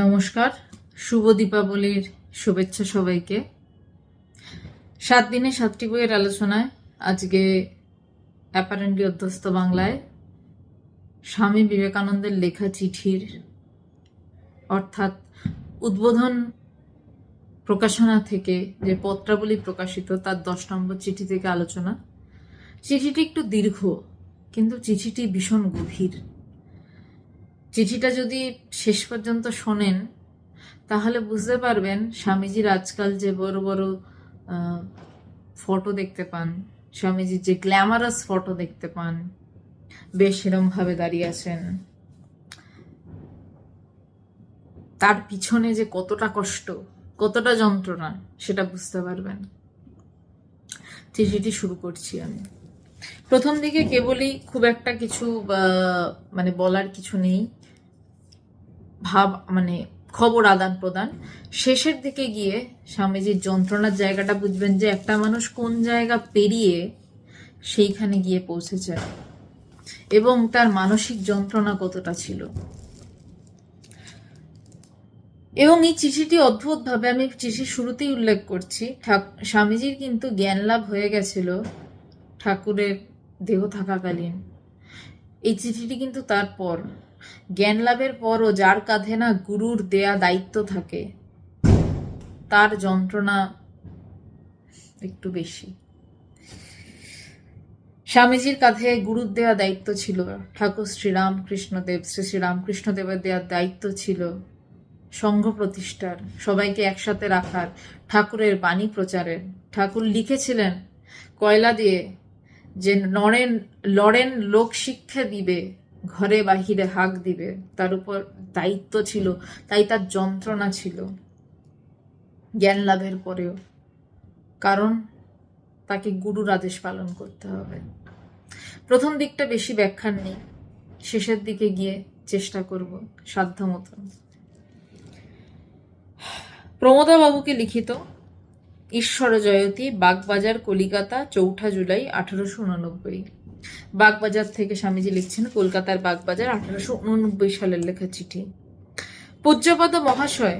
নমস্কার, শুভ দীপাবলির শুভেচ্ছা সবাইকে। সাত দিনে সাতটি বইয়ের আলোচনায় আজকে অ্যাপারেন্টলি অধ্যস্ত বাংলায় স্বামী বিবেকানন্দের লেখা চিঠির অর্থাৎ উদ্বোধন প্রকাশনা থেকে যে পত্রাবলী প্রকাশিত, তার দশ নম্বর চিঠি থেকে আলোচনা। চিঠিটি একটু দীর্ঘ, কিন্তু চিঠিটি ভীষণ গভীর। চিঠিটা যদি শেষ পর্যন্ত শোনেন, তাহলে বুঝতে পারবেন স্বামীজির আজকাল যে বড় বড় ফটো দেখতে পান, স্বামীজির যে গ্ল্যামারাস ফটো দেখতে পান, বেশ ভাবে দাঁড়িয়ে আছেন। তার পিছনে যে কতটা কষ্ট, কতটা যন্ত্রণা, সেটা বুঝতে পারবেন। চিঠিটি শুরু করছি আমি। প্রথম দিকে কেবলই খুব একটা কিছু মানে বলার কিছু নেই। ভাব মানে খবর আদান প্রদান। শেষের দিকে গিয়ে স্বামীজির যন্ত্রণার জায়গাটা বুঝবেন যে একটা মানুষ কোন জায়গা পেরিয়ে সেইখানে গিয়ে পৌঁছেছে এবং তার মানসিক যন্ত্রণা কতটা ছিল। এবং এই চিঠিটি অদ্ভুতভাবে, আমি চিঠির শুরুতেই উল্লেখ করছি স্বামীজির কিন্তু জ্ঞান লাভ হয়ে গেছিল ঠাকুরের দেহ থাকাকালীন। এই চিঠিটি কিন্তু তারপর। জ্ঞান লাভের পরও যার কাঁধে না গুরুর দেয়া দায়িত্ব থাকে, তার যন্ত্রণা একটু বেশি। স্বামীজির কাঁধে গুরুর দেয়া দায়িত্ব ছিল, ঠাকুর শ্রীরাম কৃষ্ণদেব, শ্রী শ্রীরামকৃষ্ণদেবের দেওয়া দায়িত্ব ছিল সংঘ প্রতিষ্ঠার, সবাইকে একসাথে রাখার, ঠাকুরের বাণী প্রচারের। ঠাকুর লিখেছিলেন, কয়লা দিয়ে যে নরেন, লড়েন লোক শিক্ষা দিবে ঘরে বাহিরে হাক দিবে। তার উপর দায়িত্ব ছিল, তাই তার যন্ত্রণা ছিল। জ্ঞান লাভের পরেও। কারণ তাকে গুরুর আদেশ পালন করতে হবে। প্রথম দিকটা বেশি ব্যাখ্যার নেই। শেষের দিকে গিয়ে চেষ্টা করব সাধ্য মতন প্রমোদা বাবুকে লিখিত ঈশ্বর জয়তী বাগবাজার, কলিকাতা, চৌঠা জুলাই, আঠারোশো উননব্বই। বাগবাজার থেকে স্বামীজি লিখছেন, কলকাতার বাগবাজার, আঠারোশো উননব্বই সালের লেখা চিঠি। পূজ্যপদ মহাশয়,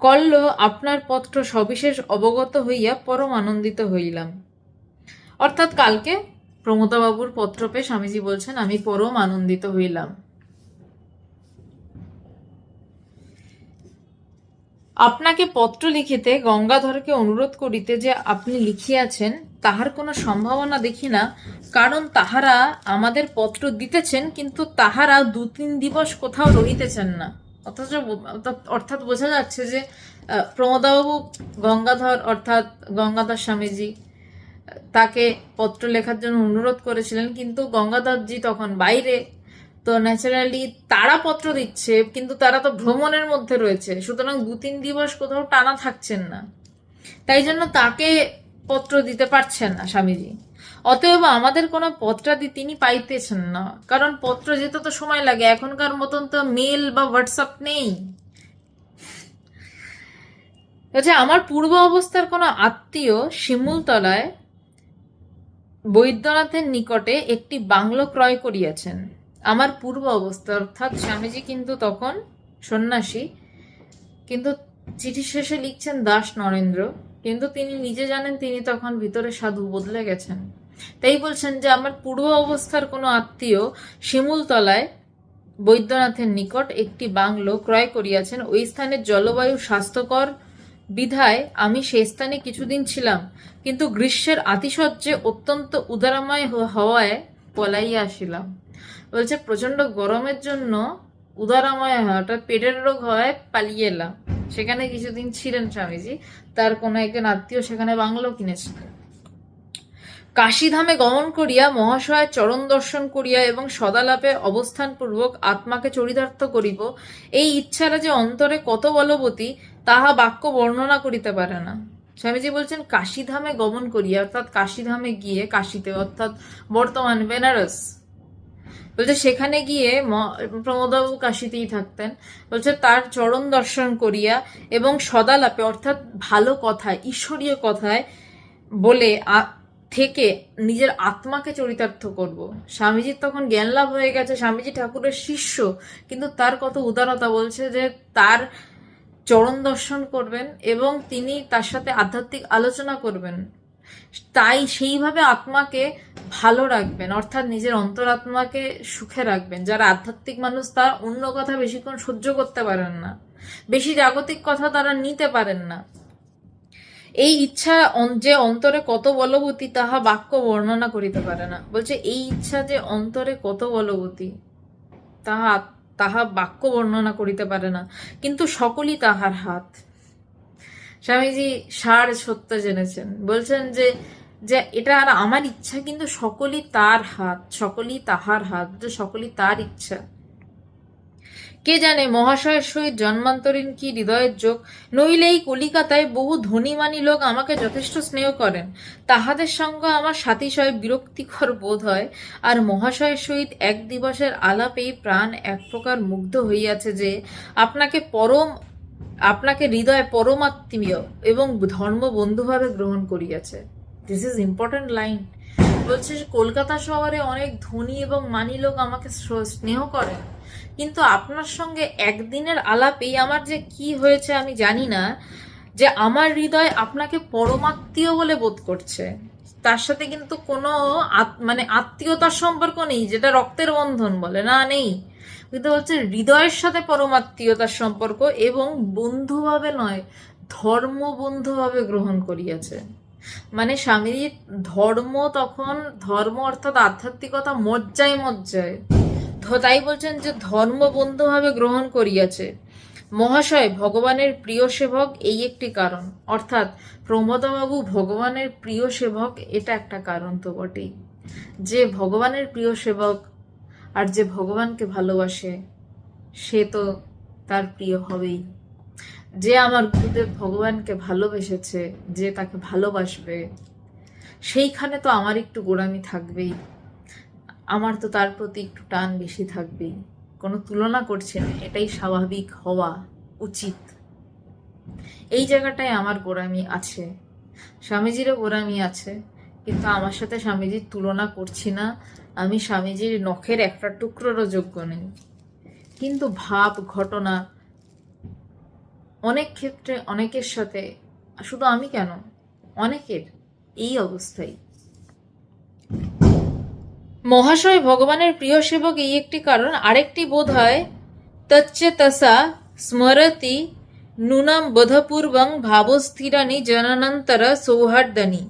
কল্ল আপনার পত্র সবিশেষ অবগত হইয়া পরম আনন্দিত হইলাম। অর্থাৎ কালকে প্রমোদাবাবুর পত্র পেয়ে স্বামীজি বলছেন, আমি পরম আনন্দিত হইলাম। আপনাকে পত্র লিখিতে গঙ্গাধরকে অনুরোধ করিতে যে আপনি লিখিয়াছেন তাহার কোনো সম্ভাবনা দেখি না, কারণ তাহারা আমাদের পত্র দিতেছেন, কিন্তু তাহারা দু তিন দিবস কোথাও রহিতেছেন না। অথচ অর্থাৎ- বোঝা যাচ্ছে যে প্রমোদাবাবু গঙ্গাধর, অর্থাৎ গঙ্গাধর স্বামীজি তাকে পত্র লেখার জন্য অনুরোধ করেছিলেন, কিন্তু গঙ্গাধরজি তখন বাইরে, তো ন্যাচারালি তারা পত্র দিচ্ছে, কিন্তু তারা তো ভ্রমণের মধ্যে রয়েছে, সুতরাং দু তিন দিবস কোথাও টানা থাকছেন না। তাই জন্য তাকে পত্র দিতে পারছেন না স্বামীজি। অতএব আমাদের কোনো পত্রাদি তিনি পাইতেছেন না। কারণ পত্র যেতে তো সময় লাগে, এখনকার মতন তো মেল বা হোয়াটসঅ্যাপ নেই। বলছে আমার পূর্ব অবস্থার কোনো আত্মীয় শিমুলতলায় বৈদ্যনাথের নিকটে একটি বাংলো ক্রয় করিয়াছেন। আমার পূর্ব অবস্থা, অর্থাৎ স্বামীজি কিন্তু তখন সন্ন্যাসী, কিন্তু চিঠি শেষে লিখছেন, দাস নরেন্দ্র কিন্তু তিনি নিজে জানেন তিনি তখন ভিতরে সাধু বদলে গেছেন। তাই বলছেন যে আমার পূর্ব অবস্থার কোনো আত্মীয় শিমুলতলায় বৈদ্যনাথের নিকট একটি বাংলো ক্রয় করিয়াছেন, ওই স্থানের জলবায়ু স্বাস্থ্যকর বিধায় আমি সেই স্থানে কিছুদিন ছিলাম, কিন্তু গ্রীষ্মের আতিশয্যে অত্যন্ত উদারাময় হওয়ায় পলাইয়া আসিলাম। বলছে প্রচণ্ড গরমের জন্য উদারাময় অর্থাৎ পেটের রোগ হয় পালিয়ে এলাম। সেখানে কিছুদিন ছিলেন স্বামীজি। তার কোনো একজন আত্মীয় সেখানে বাংলো কিনেছিল কাশীধামে গমন করিয়া মহাশয় চরণ দর্শন করিয়া এবং সদালাপে অবস্থানপূর্বক আত্মাকে চরিতার্থ করিব, এই ইচ্ছারা যে অন্তরে কত বলবতী, তাহা বাক্য বর্ণনা করিতে পারে না। স্বামীজি বলছেন, কাশীধামে গমন করিয়া অর্থাৎ কাশীধামে গিয়ে কাশীতে, অর্থাৎ বর্তমান বেনারস বলছে সেখানে গিয়ে প্রমোদবাবু কাশিতেই থাকতেন। বলছে, তার চরণ দর্শন করিয়া এবং সদালাপে, অর্থাৎ ভালো কথায়, ঈশ্বরীয় কথায় বলে থেকে নিজের আত্মাকে চরিতার্থ করব। স্বামীজির তখন জ্ঞান লাভ হয়ে গেছে, স্বামীজি ঠাকুরের শিষ্য, কিন্তু তার কত উদারতা বলছে যে তার চরণ দর্শন করবেন এবং তিনি তার সাথে আধ্যাত্মিক আলোচনা করবেন। তাই সেইভাবে আত্মাকে ভালো রাখবেন, অর্থাৎ নিজের অন্তরাত্মাকে সুখে রাখবেন। যারা আধ্যাত্মিক মানুষ, তারা অন্য কথা বেশিক্ষণ সহ্য করতে পারেন না। বেশি জাগতিক কথা তারা নিতে পারেন না। এই ইচ্ছা যে অন্তরে কত বলবতী, তাহা বাক্য বর্ণনা করিতে পারে না। বলছে, এই ইচ্ছা যে অন্তরে কত বলবতী, তাহা তাহা বাক্য বর্ণনা করিতে পারে না। কিন্তু সকলই তাহার হাত। স্বামীজি সার সত্য জেনেছেন। বলছেন যে যে এটা আর আমার ইচ্ছা, কিন্তু সকলই তার হাত, সকলই তাহার হাত যে সকলই তার ইচ্ছা। কে জানে, মহাশয়ের সহিত জন্মান্তরীণ কি হৃদয়ের যোগ? নইলে এই কলিকাতায় বহু ধনীমানী লোক আমাকে যথেষ্ট স্নেহ করেন। তাহাদের সঙ্গে আমার সাতিশয় বিরক্তিকর বোধ হয়। আর মহাশয়ের সহিত এক দিবসের আলাপেই প্রাণ এক প্রকার মুগ্ধ হইয়াছে যে, আপনাকে পরম আপনাকে হৃদয়ে পরমাত্মীয় এবং ধর্ম বন্ধুভাবে গ্রহণ করিয়াছে। দিস ইজ ইম্পর্টেন্ট লাইন বলছে কলকাতা শহরে অনেক ধনী এবং মানি লোক আমাকে স্নেহ করেন কিন্তু আপনার সঙ্গে একদিনের আলাপেই আমার যে কি হয়েছে আমি জানি না, যে আমার হৃদয় আপনাকে পরমাত্মীয় বলে বোধ করছে। তার সাথে কিন্তু কোনো মানে আত্মীয়তার সম্পর্ক নেই, যেটা রক্তের বন্ধন বলে। না, নেই। কিন্তু হচ্ছে হৃদয়ের সাথে পরমাত্মীয়তার সম্পর্ক এবং বন্ধুভাবে নয় ধর্ম বন্ধুভাবে গ্রহণ করিয়াছে। মানে স্বামীজির ধর্ম তখন, ধর্ম অর্থাৎ আধ্যাত্মিকতা মজ্জায় মজ্জায়। তাই বলছেন যে ধর্ম বন্ধুভাবে গ্রহণ করিয়াছে। মহাশয়, ভগবানের প্রিয় সেবক এই একটি কারণ। অর্থাৎ প্রমোদবাবু, ভগবানের প্রিয় সেবক এটা একটা কারণ তো বটেই। যে ভগবানের প্রিয় সেবক আর যে ভগবানকে ভালোবাসে, সে তো তার প্রিয় হবেই। যে আমার গুরুদেব ভগবানকে ভালোবেসেছে, যে তাকে ভালোবাসবে, সেইখানে তো আমার একটু গোড়ামি থাকবেই। আমার তো তার প্রতি একটু টান বেশি থাকবেই। কোনো তুলনা করছে না, এটাই স্বাভাবিক হওয়া উচিত। এই জায়গাটায় আমার গোড়ামি আছে। স্বামীজিরও গোড়ামি আছে, কিন্তু আমার সাথে স্বামীজির তুলনা করছি না। আমি স্বামীজির নখের একটা টুকরোরও যোগ্য নেই। কিন্তু ভাব, ঘটনা, অনেক ক্ষেত্রে অনেকের সাথে, শুধু আমি কেন? অনেকের এই অবস্থায় মহাশয় ভগবানের প্রিয় সেবক এই একটি কারণ। আরেকটি বোধ হয় তচ্চেতসা স্মরতি নুনাম বোধপূর্বং ভাবস্থিরানি জননান্তর সৌহার্দানি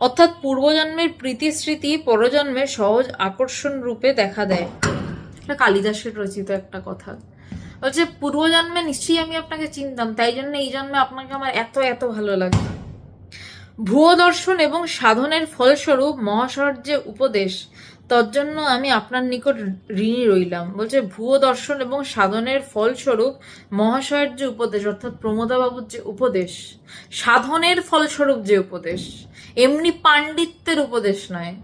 অর্থাৎ পূর্বজন্মের প্রীতিস্মৃতি পরজন্মের সহজ আকর্ষণ রূপে দেখা দেয়। এটা কালিদাসের রচিত একটা কথা। বলছে, পূর্বজন্মে নিশ্চয়ই আমি আপনাকে চিনতাম, তাই জন্য এই জন্মে আপনাকে আমার এত এত ভালো লাগে ভুয়ো দর্শন এবং সাধনের ফলস্বরূপ মহাশয়ের যে উপদেশ তজ্জন্য আমি আপনার নিকট ঋণী রইলাম। বলছে, ভুয়ো দর্শন এবং সাধনের ফলস্বরূপ মহাশয়ের যে উপদেশ, অর্থাৎ প্রমোদাবাবুর যে উপদেশ, সাধনের ফলস্বরূপ যে উপদেশ, এমনি পাণ্ডিত্যের উপদেশ নয়।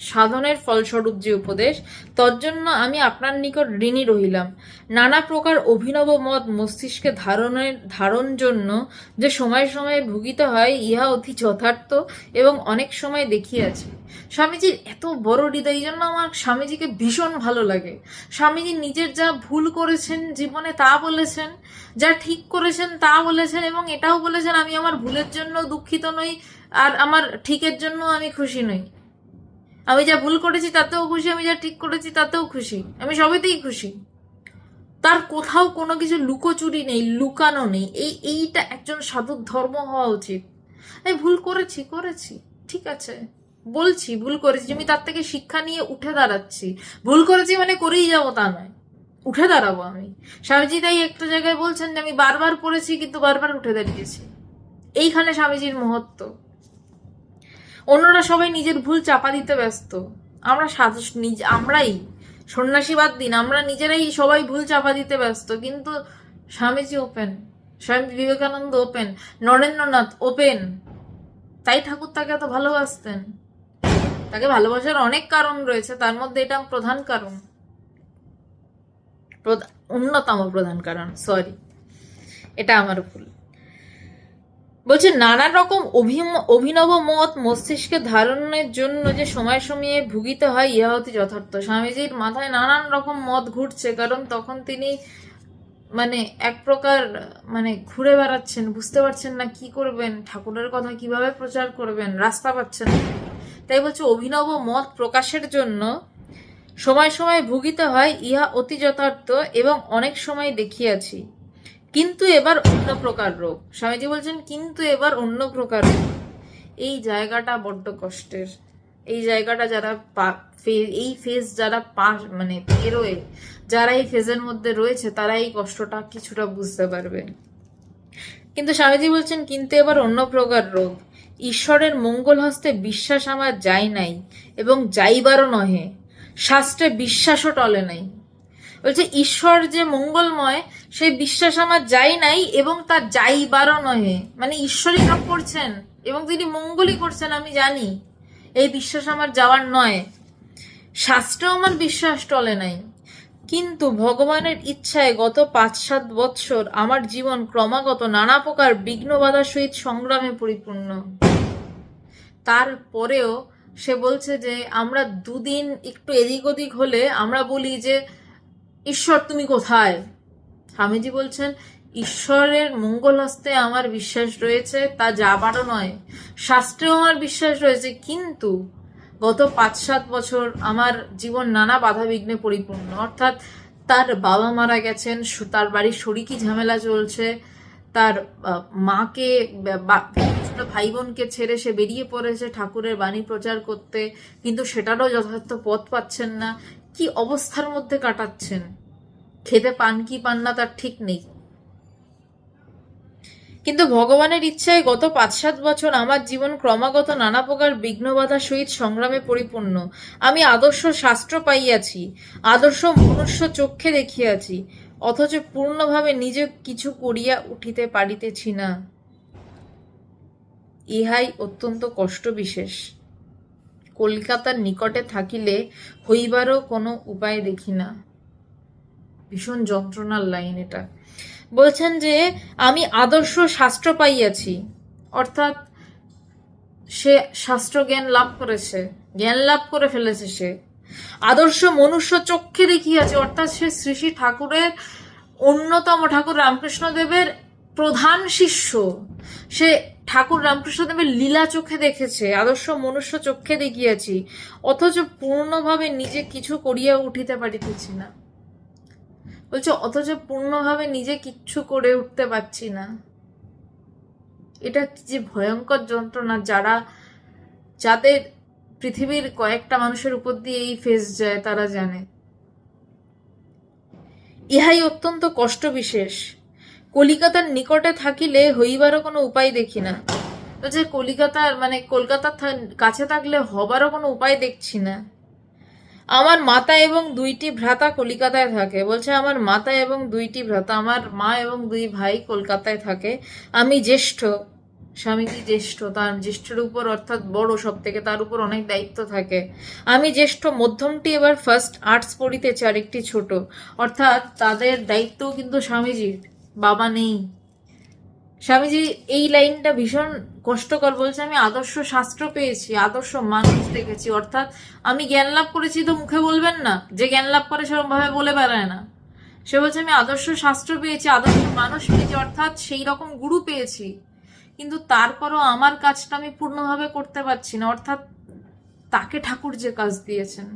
সাধনের ফলস্বরূপ যে উপদেশ, তজ্জন্য আমি আপনার নিকট ঋণী রহিলাম। নানা প্রকার অভিনব মত মস্তিষ্কে ধারণের ধারণ জন্য যে সময় সময়ে ভুগিত হয়, ইহা অতি যথার্থ এবং অনেক সময় দেখিয়াছি। স্বামীজির এত বড় হৃদয়, এই জন্য আমার স্বামীজিকে ভীষণ ভালো লাগে। স্বামীজি নিজের যা ভুল করেছেন জীবনে তা বলেছেন, যা ঠিক করেছেন তা বলেছেন এবং এটাও বলেছেন, আমি আমার ভুলের জন্য দুঃখিত নই, আর আমার ঠিকের জন্য আমি খুশি নই। আমি যা ভুল করেছি তাতেও খুশি, আমি যা ঠিক করেছি তাতেও খুশি। আমি সবেতেই খুশি। তার কোথাও কোনো কিছু লুকোচুরি নেই, লুকানো নেই। এই, এইটা একজন সাধুর ধর্ম হওয়া উচিত। আমি ভুল করেছি করেছি। ঠিক আছে। বলছি, ভুল করেছি। আমি তার থেকে শিক্ষা নিয়ে উঠে দাঁড়াচ্ছি। ভুল করেছি মানে করেই যাব তা নয়। উঠে দাঁড়াবো আমি। স্বামীজি তাই একটা জায়গায় বলছেন যে, আমি বারবার পড়েছি, কিন্তু বারবার উঠে দাঁড়িয়েছি। এইখানে স্বামীজির মহত্ব। অন্যরা সবাই নিজের ভুল চাপা দিতে ব্যস্ত। আমরা নিজ, আমরাই সন্ন্যাসী বাদ দিন, আমরা নিজেরাই সবাই ভুল চাপা দিতে ব্যস্ত। কিন্তু Swamiji open Swami Vivekananda open Narendranath open তাই ঠাকুর তাকে এত ভালোবাসতেন। তাকে ভালোবাসার অনেক কারণ রয়েছে, তার মধ্যে এটা প্রধান কারণ। অন্যতম প্রধান কারণ সরি এটা আমার ভুল। বলছে নানা রকম অভিনব মত মস্তিষ্কে ধারণের জন্য যে সময় সময়ে ভুগিতে হয়, ইহা অতি যথার্থ। স্বামীজির মাথায় নানান রকম মত ঘুরছে, কারণ তখন তিনি মানে এক প্রকার মানে ঘুরে বেড়াচ্ছেন, বুঝতে পারছেন না কি করবেন, ঠাকুরের কথা কীভাবে প্রচার করবেন, রাস্তা পাচ্ছেন তাই বলছে, অভিনব মত প্রকাশের জন্য সময় সময় ভুগিতে হয়, ইহা অতি যথার্থ এবং অনেক সময় দেখিয়াছি। কিন্তু এবার অন্য প্রকার রোগ। স্বামীজি বলছেন, কিন্তু এবার অন্য প্রকার রোগ। এই জায়গাটা বড্ড কষ্টের। এই জায়গাটা যারা এই ফেজ যারা পাস মানে পেরোয়, যারা এই ফেজের মধ্যে রয়েছে, তারা এই কষ্টটা কিছুটা বুঝতে পারবে কিন্তু স্বামীজি বলছেন, কিন্তু এবার অন্য প্রকার রোগ। ঈশ্বরের মঙ্গল হস্তে বিশ্বাস আমার যায় নাই এবং যাইবারও নহে। শাস্ত্রে বিশ্বাসও টলে নাই। বলছে, ঈশ্বর যে মঙ্গলময় সেই বিশ্বাস আমার যাই নাই এবং তার যাইবারও নহে। মানে ঈশ্বরই সব করছেন এবং তিনি মঙ্গলই করছেন, আমি জানি। এই বিশ্বাস আমার যাওয়ার নয়। শাস্ত্রেও আমার বিশ্বাস টলে নাই। কিন্তু ভগবানের ইচ্ছায় গত পাঁচ সাত বৎসর আমার জীবন ক্রমাগত নানা প্রকার বিঘ্ন বাধার সহিত সংগ্রামে পরিপূর্ণ। তারপরেও সে বলছে যে, আমরা দুদিন একটু এদিক ওদিক হলে আমরা বলি যে, ঈশ্বর তুমি কোথায়? স্বামীজি বলছেন, ঈশ্বরের মঙ্গল হস্তে আমার বিশ্বাস রয়েছে, তা যাবারও নয়। শাস্ত্রেও আমার বিশ্বাস রয়েছে, কিন্তু গত পাঁচ সাত বছর আমার জীবন নানা বাধা বিঘ্নে পরিপূর্ণ। অর্থাৎ তার বাবা মারা গেছেন তার বাড়ির শরিকি ঝামেলা চলছে, তার মাকে ভাই বোনকে ছেড়ে সে বেরিয়ে পড়েছে ঠাকুরের বাণী প্রচার করতে, কিন্তু সেটারও যথার্থ পথ পাচ্ছেন না। কি অবস্থার মধ্যে কাটাচ্ছেন? খেতে পান কি পান না তার ঠিক নেই। কিন্তু ভগবানের ইচ্ছায় গত পাঁচ সাত বছর আমার জীবন ক্রমাগত নানা প্রকার বিঘ্নবাধার সহিত সংগ্রামে পরিপূর্ণ। আমি আদর্শ শাস্ত্র পাইয়াছি, আদর্শ মনুষ্য চক্ষে দেখিয়াছি, অথচ পূর্ণভাবে নিজে কিছু করিয়া উঠিতে পারিতেছি না। ইহাই অত্যন্ত কষ্ট বিশেষ। কলকাতার নিকটে থাকিলে হইবারও কোনো উপায় দেখি না। ভীষণ যন্ত্রণার লাইন এটা। বলছেন যে, আমি আদর্শ শাস্ত্র পাইয়াছি, অর্থাৎ সে শাস্ত্র জ্ঞান লাভ করেছে, জ্ঞান লাভ করে ফেলেছে সে। আদর্শ মনুষ্য চক্ষে দেখিয়াছে, অর্থাৎ সে শ্রী শ্রী ঠাকুরের অন্যতম ঠাকুর রামকৃষ্ণদেবের প্রধান শিষ্য। সে ঠাকুর রামকৃষ্ণদেবের লীলা চোখে দেখেছে, আদর্শ মনুষ্য চক্ষে দেখিয়াছি, অথচ পূর্ণভাবে নিজে কিছু করিয়া উঠিতে পারিতেছি না। বলছে, অথচ পূর্ণভাবে নিজে কিচ্ছু করে উঠতে পারছি না। এটা যে ভয়ঙ্কর যন্ত্রণা, যারা, যাদের পৃথিবীর কয়েকটা মানুষের উপর দিয়ে এই ফেস যায়, তারা জানে। ইহাই অত্যন্ত কষ্ট বিশেষ। কলিকাতার নিকটে থাকিলে হইবারও কোনো উপায় দেখি না। বলছে কলিকাতার মানে কলকাতার কাছে থাকলে হবারও কোনো উপায় দেখছি না। আমার মাতা এবং দুইটি ভ্রাতা কলিকাতায় থাকে। বলছে, আমার মাতা এবং দুইটি ভ্রাতা, আমার মা এবং দুই ভাই কলকাতায় থাকে। আমি জ্যেষ্ঠ স্বামীজি জ্যেষ্ঠ? তার জ্যেষ্ঠের উপর অর্থাৎ বড় সব থেকে তার উপর অনেক দায়িত্ব থাকে। আমি জ্যেষ্ঠ, মধ্যমটি এবার ফার্স্ট আর্টস পড়িতেছে আর একটি ছোট। অর্থাৎ তাদের দায়িত্বও কিন্তু স্বামীজির, বাবা নেই। স্বামীজি এই লাইনটা ভীষণ কষ্টকর বলছে, আমি আদর্শ শাস্ত্র পেয়েছি, আদর্শ মানুষ দেখেছি, অর্থাৎ আমি জ্ঞান লাভ করেছি তো মুখে বলবেন না, যে জ্ঞান লাভ করে সেরকম ভাবে বলে বেড়ায় না। সে বলছে, আমি আদর্শ শাস্ত্র পেয়েছি, আদর্শ মানুষ পেয়েছি, অর্থাৎ সেই রকম গুরু পেয়েছি, কিন্তু তারপরও আমার কাজটা আমি পূর্ণভাবে করতে পারছি না। অর্থাৎ তাকে ঠাকুর যে কাজ দিয়েছেন,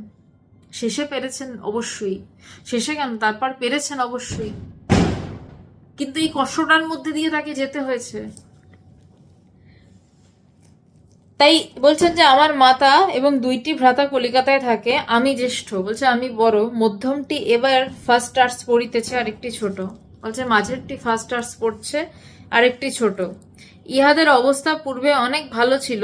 শেষে পেরেছেন অবশ্যই, শেষে কেন? তারপর পেরেছেন অবশ্যই। কিন্তু এই কষ্টটার মধ্যে দিয়ে তাকে যেতে হয়েছে। তাই বলছেন যে আমার মাতা এবং দুইটি ভ্রাতা কলিকাতায় থাকে, আমি জ্যেষ্ঠ। বলছে, আমি বড়। মধ্যমটি এবার ফার্স্ট আর্টস পড়িতেছে, আরেকটি ছোট। বলছে, মাঝেরটি ফার্স্ট আর্টস পড়ছে, আরেকটি ছোট। ইহাদের অবস্থা পূর্বে অনেক ভালো ছিল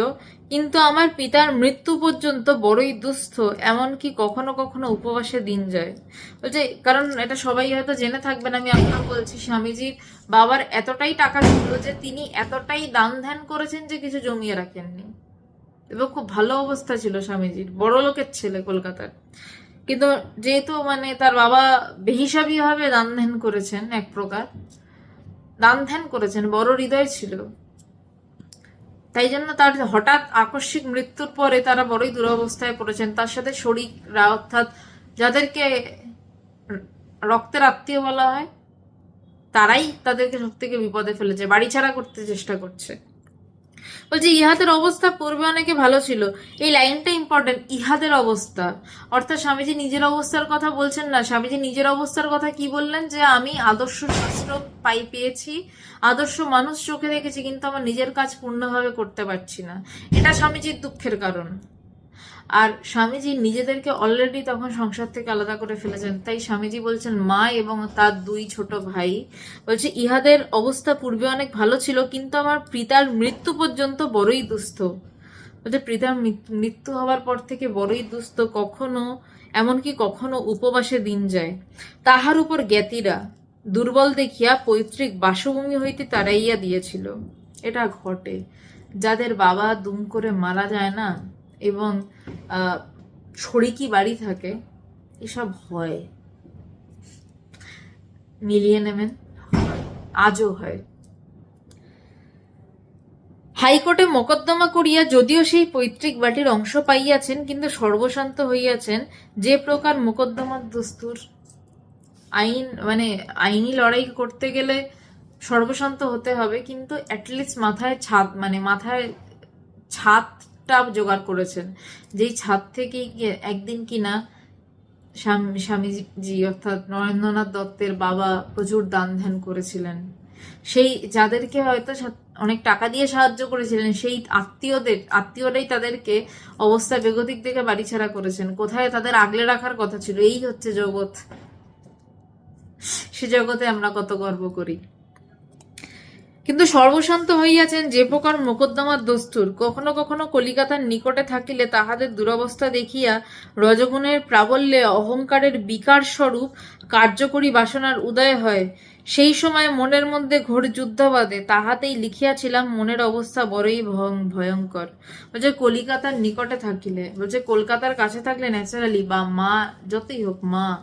কিন্তু আমার পিতার মৃত্যু পর্যন্ত বড়ই দুস্থ, এমনকি কখনো কখনো উপবাসে দিন যায়। বলছে, কারণ এটা সবাই হয়তো জেনে থাকবেন, আমি আপনার বলছি, স্বামীজির বাবার এতটাই টাকা ছিল যে তিনি এতটাই দান ধ্যান করেছেন যে কিছু জমিয়ে রাখেননি। এবং খুব ভালো অবস্থা ছিল স্বামীজির, বড় লোকের ছেলে কলকাতার। কিন্তু যেহেতু মানে তার বাবা বেহিসাবি ভাবে দান ধ্যান করেছেন, এক প্রকার, দান ধ্যান করেছেন, বড় হৃদয় ছিল। তাই জন্য তার হঠাৎ আকস্মিক মৃত্যুর পরে তারা বড়ই দুরবস্থায় পড়েছেন। তার সাথে শরিকরা অর্থাৎ যাদেরকে রক্তের আত্মীয় বলা হয়, তারাই তাদেরকে সব থেকে বিপদে ফেলেছে, বাড়ি ছাড়া করতে চেষ্টা করছে। বলছে, ইহাদের অবস্থা পূর্বে অনেকে ভালো ছিল। এই লাইনটা ইম্পর্টেন্ট ইহাদের অবস্থা। অর্থাৎ স্বামীজি নিজের অবস্থার কথা বলছেন না। স্বামীজি নিজের অবস্থার কথা কি বললেন? যে আমি আদর্শ শাস্ত্র পাই পেয়েছি, আদর্শ মানুষ চোখে দেখেছি, কিন্তু আমার নিজের কাজ পূর্ণভাবে করতে পারছি না। এটা স্বামীজির দুঃখের কারণ। আর স্বামীজি নিজেদেরকে অলরেডি তখন সংসার থেকে আলাদা করে ফেলেছেন। তাই স্বামীজি বলছেন, মা এবং তার দুই ছোট ভাই। বলছে, ইহাদের অবস্থা পূর্বে অনেক ভালো ছিল, কিন্তু আমার পিতার মৃত্যু পর্যন্ত বড়ই দুস্থ। বলছে, পিতার মৃত্যু হওয়ার পর থেকে বড়ই দুস্থ, কখনো, এমনকি কখনো উপবাসে দিন যায়। তাহার উপর জ্ঞাতিরা দুর্বল দেখিয়া পৈতৃক বাসভূমি হইতে তাড়াইয়া দিয়েছিল। এটা ঘটে। যাদের বাবা দুম করে মারা যায় না এবং ছড়িকি বাড়ি থাকে, এসব হয়। মিলিয়ে নেবেন, আজও হয়। হাইকোর্টে মোকদ্দমা করিয়া যদিও সেই পৈতৃক বাটির অংশ পাইয়াছেন, কিন্তু সর্বশান্ত হইয়াছেন যে প্রকার মোকদ্দমার দস্তুর আইন মানে আইনি লড়াই করতে গেলে সর্বশান্ত হতে হবে, কিন্তু অ্যাটলিস্ট মাথায় ছাদ মানে মাথায় ছাদটা জোগাড় করেছেন। যেই ছাদ থেকেই কি- একদিন কিনা স্বামী, স্বামীজি অর্থাৎ নরেন্দ্রনাথ দত্তের বাবা প্রচুর দান ধ্যান করেছিলেন। সেই যাদেরকে হয়তো অনেক টাকা দিয়ে সাহায্য করেছিলেন, সেই আত্মীয়দের, আত্মীয়রাই তাদেরকে অবস্থা বেগতিক দেখে বাড়ি ছাড়া করেছেন। কোথায় তাদের আগলে রাখার কথা ছিল, এই হচ্ছে জগৎ। সে জগতে আমরা কত গর্ব করি। কিন্তু সর্বশান্ত হইয়াছেন যে প্রকার মোকদ্দমার দস্তুর, কখনো কখনো কলিকাতার নিকটে থাকিলে তাহাদের দুরবস্থা দেখিয়া রজগুণের প্রাবল্যে অহংকারের বিকার স্বরূপ কার্যকরী বাসনার উদয় হয়। সেই সময় মনের মধ্যে ঘোর যুদ্ধ বাঁধে তাহাতেই লিখিয়াছিলাম, মনের অবস্থা বড়ই ভয়ং- ভয়ঙ্কর। বলছে, কলিকাতার নিকটে থাকিলে, বলছে, কলকাতার কাছে থাকলে ন্যাচারালি বা মা, যতই হোক মা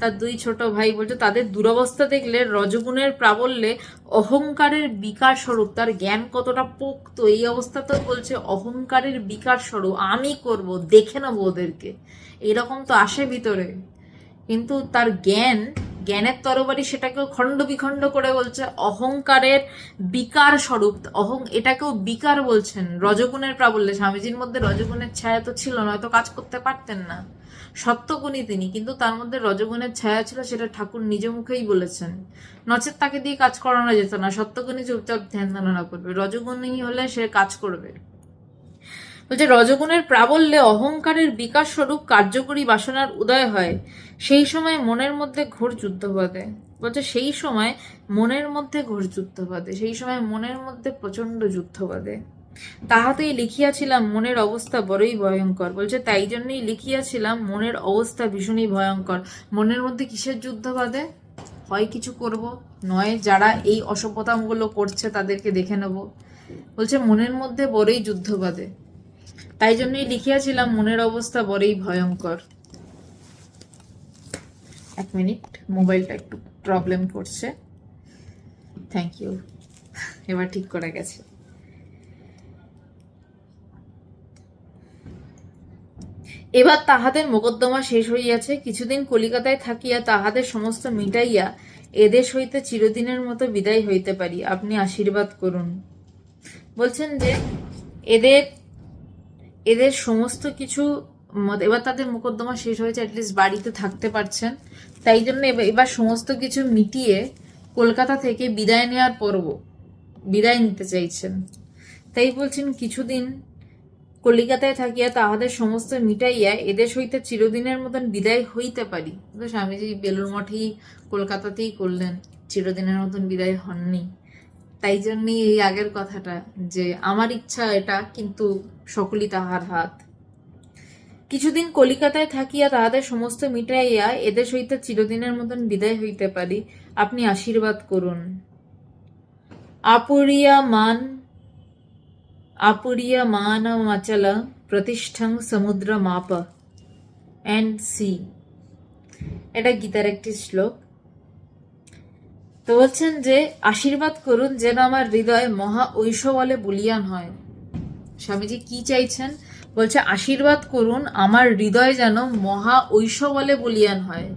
তার দুই ছোট ভাই বলছে, তাদের দুরবস্থা দেখলে রজগুণের প্রাবল্যে অহংকারের বিকার স্বরূপ তার জ্ঞান কতটা পোক্ত, এই অবস্থা তো বলছে, অহংকারের বিকার স্বরূপ আমি করব, দেখে নেব ওদেরকে। এরকম তো আসে ভিতরে। কিন্তু তার জ্ঞান, জ্ঞানের তরবারি সেটাকেও খণ্ড বিখণ্ড করে বলছে, অহংকারের বিকার স্বরূপ অহং এটাকেও বিকার বলছেন রজগুণের প্রাবল্যে। স্বামীজির মধ্যে রজগুণের ছায়া তো ছিল নয়তো কাজ করতে পারতেন না। সত্যগুণী তিনি, কিন্তু তার মধ্যে রজগুণের ছায়া ছিল সেটা ঠাকুর নিজ মুখেই বলেছেন। নচেত তাকে দিয়ে কাজ করানো যেত না, সত্যগুণী চুপচাপ ধ্যান ধারণা করবে, রজগুণী হলে সে কাজ করবে। বলছে, রজগুণের প্রাবল্যে অহংকারের বিকাশ স্বরূপ কার্যকরী বাসনার উদয় হয়, সেই সময় মনের মধ্যে ঘোর যুদ্ধ বাঁধে। বলছে, সেই সময় মনের মধ্যে ঘোর যুদ্ধ বাঁধে, সেই সময় মনের মধ্যে প্রচণ্ড যুদ্ধ বাঁধে। তাহাতেই লিখিয়াছিলাম, মনের অবস্থা বড়ই ভয়ঙ্কর। বলছে, তাই জন্যই লিখিয়াছিলাম, মনের অবস্থা ভীষণই ভয়ঙ্কর। মনের মধ্যে কিসের যুদ্ধ বাঁধে? হয় কিছু করব? নয়, যারা এই অসভ্যতামগুলো করছে তাদেরকে দেখে নেব। বলছে, মনের মধ্যে বড়ই যুদ্ধ বাঁধে। তাই জন্যই লিখিয়াছিলাম, মনের অবস্থা বড়ই ভয়ঙ্কর। এক মিনিট, মোবাইলটা একটু প্রবলেম করছে। থ্যাংক ইউ এবার ঠিক করা গেছে। এবার তাহাদের মোকদ্দমা শেষ হইয়াছে। কিছুদিন কলিকাতায় থাকিয়া তাহাদের সমস্ত মিটাইয়া এদেশ হইতে চিরদিনের মতো বিদায় হইতে পারি। আপনি আশীর্বাদ করুন। বলছেন যে, এদের এদের সমস্ত কিছু এবার তাদের মোকদ্দমা শেষ হয়েছে অ্যাটলিস্ট বাড়িতে থাকতে পারছেন। তাই জন্য এবার সমস্ত কিছু মিটিয়ে কলকাতা থেকে বিদায় নেওয়ার পর্ব, বিদায় নিতে চাইছেন। তাই বলছেন কিছুদিন কলিকাতায় থাকিয়া তাহাদের সমস্ত মিটাইয়া এদেশ হইতে চিরদিনের মতন বিদায় হইতে পারি। কিন্তু স্বামীজি বেলুর মঠেই কলকাতাতেই করলেন, চিরদিনের মতন বিদায় হননি। তাই জন্যই এই আগের কথাটা, যে আমার ইচ্ছা এটা, কিন্তু সকলই তাহার হাত। কিছুদিন কলিকাতায় থাকিয়া তাহাদের সমস্ত মিটাইয়া এদেশ হইতে চিরদিনের মতন বিদায় হইতে পারি, আপনি আশীর্বাদ করুন। আপুরিয়া মান মাচল প্রতিষ্ঠং সমুদ্র মাপ অ্যান্ড সি এটা গীতার শ্লোক তো বলছেন যে আশীর্বাদ করুন যেন আমার হৃদয় মহা ঐশ্ববলে বলিয়ান হয় স্বামীজি কি চাইছেন বলছে আশীর্বাদ করুন আমার হৃদয় যেন মহা ঐশ্ব বলে বলিয়ান হয়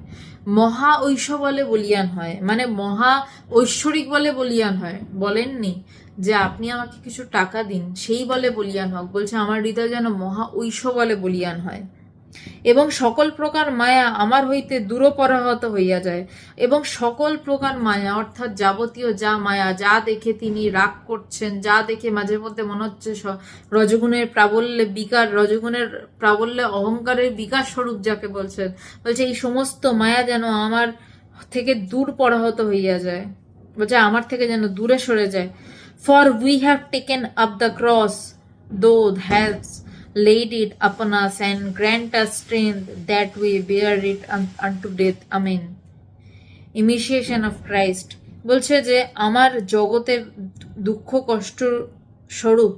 মহা ঐশ্ব বলে বলিয়ান হয় মানে মহা ঐশ্বরিক বলে বলিয়ান হয় বলেননি যে আপনি আমাকে কিছু টাকা দিন, সেই বলে বলিয়ান হোক। বলছে, আমার হৃদয় যেন মহা ঐশ্ব বলে বলিয়ান হয়। এবং সকল প্রকার মায়া আমার হইতে দূরপরাহত হইয়া যায়। এবং সকল প্রকার মায়া, অর্থাৎ যাবতীয় যা মায়া, যা দেখে তিনি রাগ করছেন, যা দেখে মাঝে মধ্যে মনে হচ্ছে রজগুণের প্রাবল্যে বিকার, রজগুণের প্রাবল্যে অহংকারের বিকাশ স্বরূপ যাকে বলছেন। বলছে, এই সমস্ত মায়া যেন আমার থেকে দূর পরাহত হইয়া যায়। বলছে, আমার থেকে যেন দূরে সরে যায়। For we have taken up the cross though has laid it upon us and grant us strength that we bear it un- unto death. Amen. Imitation of Christ বলছে যে, আমার জগতের দুঃখ, কষ্ট স্বরূপ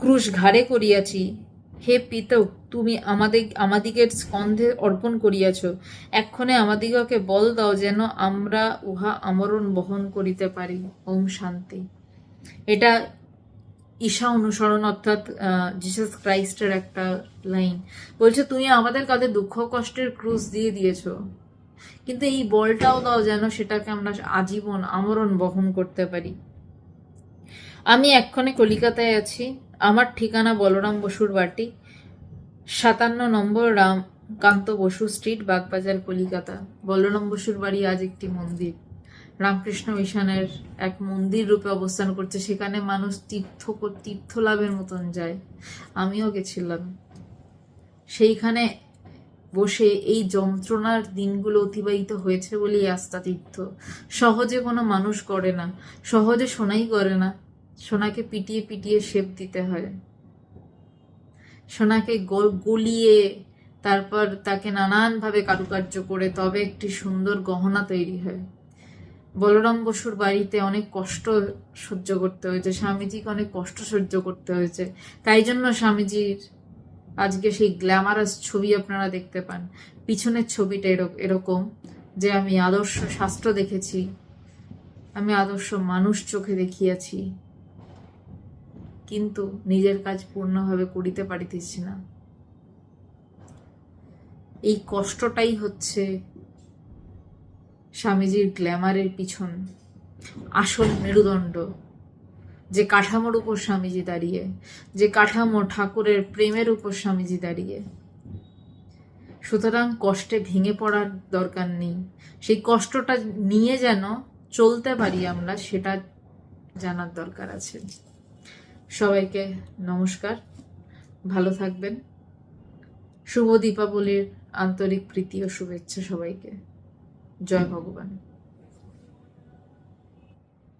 ক্রুশ ঘাড়ে করিয়াছি হে পিতক তুমি আমাদের, আমাদিগের স্কন্ধে অর্পণ করিয়াছ এক্ষণে আমাদিগকে বল দাও যেন আমরা উহা আমরণ বহন করিতে পারি ওম শান্তি এটা ঈশা অনুসরণ অর্থাৎ জিসাস ক্রাইস্টের একটা লাইন বলছে, তুমি আমাদের কাঁধে দুঃখ কষ্টের ক্রুজ দিয়ে দিয়েছ। কিন্তু এই বলটাও দাও যেন সেটাকে আমরা আজীবন আমরণ বহন করতে পারি। আমি এক্ষণে কলিকাতায় আছি। আমার ঠিকানা বলরাম বসুর বাটি। সাতান্ন নম্বর রামকান্ত বসু স্ট্রিট বাগবাজার, কলিকাতা। বলরাম বসুর বাড়ি আজ একটি মন্দির। রামকৃষ্ণ মিশনের এক মন্দির রূপে অবস্থান করছে। সেখানে মানুষ তীর্থ তীর্থ লাভের মতন যায়। আমিও গেছিলাম। সেইখানে বসে এই যন্ত্রণার দিনগুলো অতিবাহিত হয়েছে বলেই আস্থা তীর্থ। সহজে কোনো মানুষ করে না। সহজে সোনাই করে না। সোনাকে পিটিয়ে পিটিয়ে শেপ দিতে হয়। সোনাকে গল- গলিয়ে তারপর তাকে নানানভাবে কারুকার্য করে তবে একটি সুন্দর গহনা তৈরি হয়। বলরাম বসুর বাড়িতে অনেক কষ্ট সহ্য করতে হয়েছে, স্বামীজিকে অনেক কষ্ট সহ্য করতে হয়েছে। তাই জন্য স্বামীজির আজকে সেই গ্ল্যামারাস ছবি আপনারা দেখতে পান। পিছনের ছবিটা এরক- এরকম যে আমি আদর্শ শাস্ত্র দেখেছি, আমি আদর্শ মানুষ চোখে দেখিয়াছি, কিন্তু নিজের কাজ পূর্ণভাবে করিতে পারিতেছি না। এই কষ্টটাই হচ্ছে স্বামীজির গ্ল্যামারের পিছন আসল মেরুদণ্ড, যে কাঠামোর উপর স্বামীজি দাঁড়িয়ে, যে কাঠামো ঠাকুরের প্রেমের উপর স্বামীজি দাঁড়িয়ে। সুতরাং কষ্টে ভেঙে পড়ার দরকার নেই। সেই কষ্টটা নিয়ে যেন চলতে পারি আমরা, সেটা জানার দরকার আছে। সবাইকে নমস্কার, ভালো থাকবেন। শুভ দীপাবলির আন্তরিক প্রীতি ও শুভেচ্ছা সবাইকে। জয় ভগবান।